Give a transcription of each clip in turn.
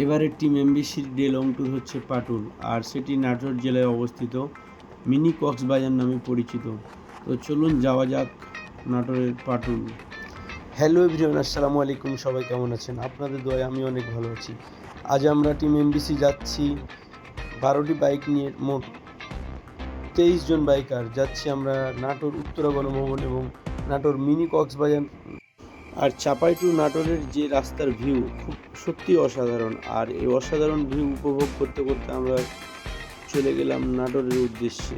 এবারের টিম এমবিসির day long tour হচ্ছে পাটুল, আর সেটি নাটোর জেলায় অবস্থিত মিনি কক্সবাজার নামে পরিচিত। তো চলুন যাওয়া যাক নাটোরের পাটুল। হ্যালো এভরিওয়ান, আসসালামু আলাইকুম, সবাই কেমন আছেন? আপনাদের দোয়ায় আমি অনেক ভালো আছি। আজ আমরা টিম এমবিসি যাচ্ছি বারোটি বাইক নিয়ে, মোট তেইশ জন বাইকার। যাচ্ছি আমরা নাটোর উত্তরা গণভবন এবং নাটোর মিনি কক্সবাজার আর চাপাই টু নাটোরের যে রাস্তার ভিউ, খুব সত্যি অসাধারণ। আর এই অসাধারণ ভিউ উপভোগ করতে করতে আমরা চলে গেলাম নাটোরের উদ্দেশ্যে।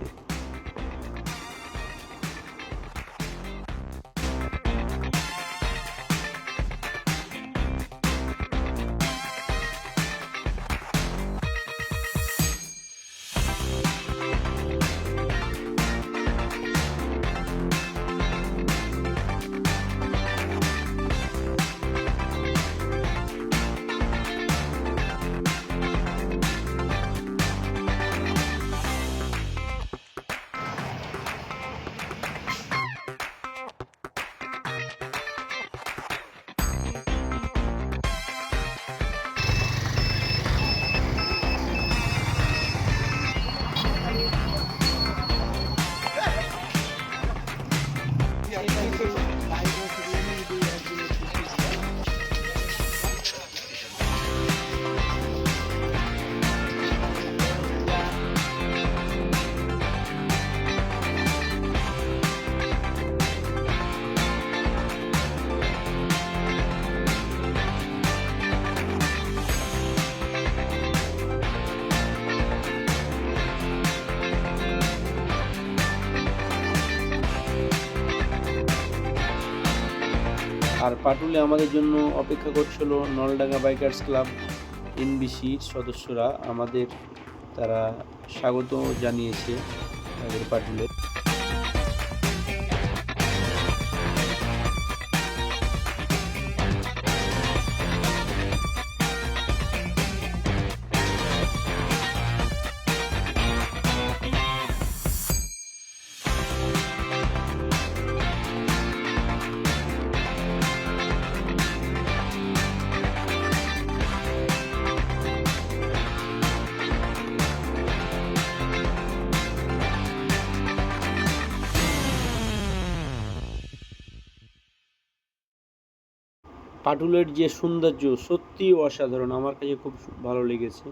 আর পাটুলে আমাদের জন্য অপেক্ষা করছিল নলডাঙ্গা বাইকার্স ক্লাব এনবিসির সদস্যরা। আমাদের তারা স্বাগত জানিয়েছে তাদের পাটুলে। পাটুলের যে সৌন্দর্য সত্যি অসাধারণ। আমার কাছে খুব ভালো লেগেছে।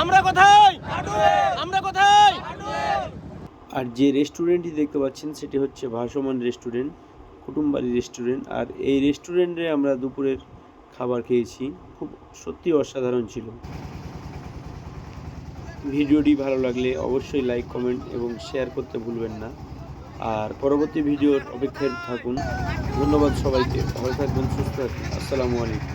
আমরা কোথায়? আমরা কোথায়? আর যে রেস্টুরেন্টটি দেখতে পাচ্ছেন সেটি হচ্ছে ভাসমান রেস্টুরেন্ট কুটুমবাড়ি রেস্টুরেন্ট। আর এই রেস্টুরেন্টে আমরা দুপুরের খাবার খেয়েছি। খুব সত্যি অসাধারণ ছিল। ভিডিওটি ভালো লাগলে অবশ্যই লাইক কমেন্ট এবং শেয়ার করতে ভুলবেন না। আর পরবর্তী ভিডিওর অপেক্ষায় থাকুন। ধন্যবাদ সবাইকে। ভালো থাকবেন, সুস্থ থাকুন আসসালামু আলাইকুম।